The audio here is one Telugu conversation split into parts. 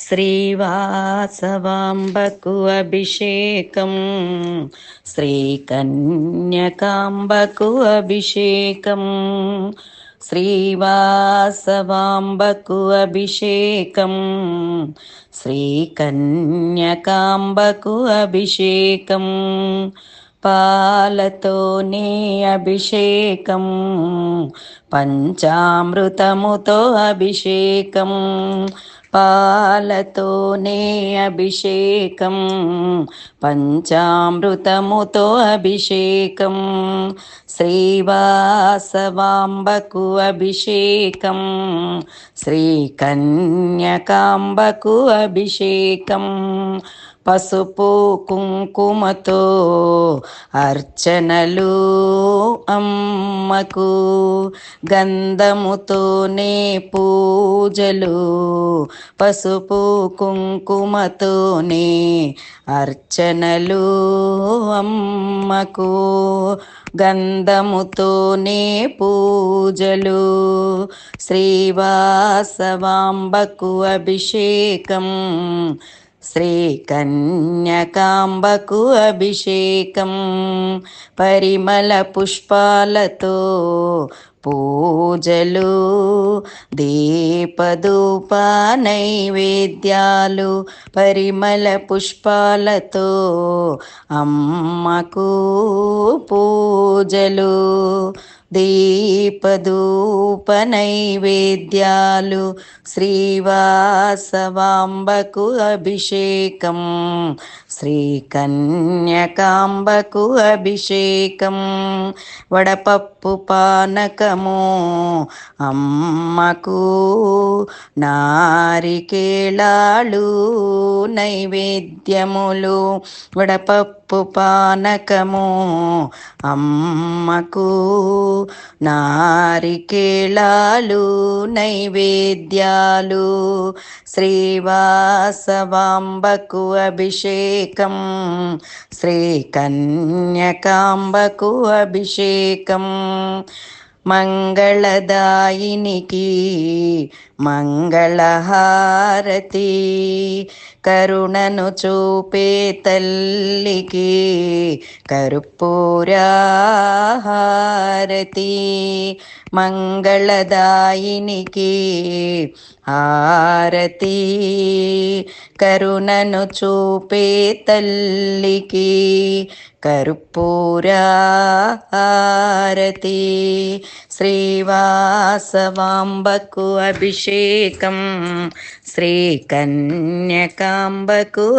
श्रीवासवाम्बकु अभिषेकम् श्रीकन्यकाम्बकु अभिषेकम् श्रीवासवाम्बकु अभिषेकम् श्रीकन्यकाम्बकु अभिषेकम् पालतो ने अभिषेकम् पञ्चामृतमुतो अभिषेकम् पालतो ने अभिषेकं पञ्चामृतमुतो अभिषेकं श्रीवासवाम्बकु अभिषेकं श्रीकन्यकाम्बकु अभिषेकम् పసుపు కుంకుమతో అర్చనలు అమ్మకు. గంధముతోనే పూజలు పసుపు కుంకుమతోనే అర్చనలు అమ్మకు. గంధముతోనే పూజలు శ్రీవాసవాంబకు అభిషేకం శ్రీకన్యకాంబకు అభిషేకం. పరిమళ పుష్పాలతో పూజలు దీపదూప నైవేద్యాలు పరిమళ పుష్పాలతో అమ్మకు పూజలు. దీపధూప నైవేద్యాలు శ్రీవాసవాంబకు అభిషేకం శ్రీకన్యకాంబకు అభిషేకం వడపప్పు పానకము అమ్మకు నారికేళాలు నైవేద్యములు వడపప్పు పానకము అమ్మకు నారికేళాలు నైవేద్యాలు శ్రీవాసవాంబకు అభిషేకం శ్రీకన్యకాంబకు అభిషేకం మంగళదాయినికి మంగళహారతి. కరుణను చూపే తల్లికి కరుపూరాహారతి. మంగళదాయినికి హారతి. కరుణను చూపే తల్లికి కర్పూరారతి శ్రీవాసవాంబకు అభిషేకం శ్రీకన్యకాంబకు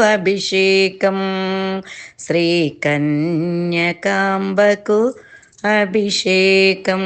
అభిషేకం శ్రీకన్యకాంబకు అభిషేకం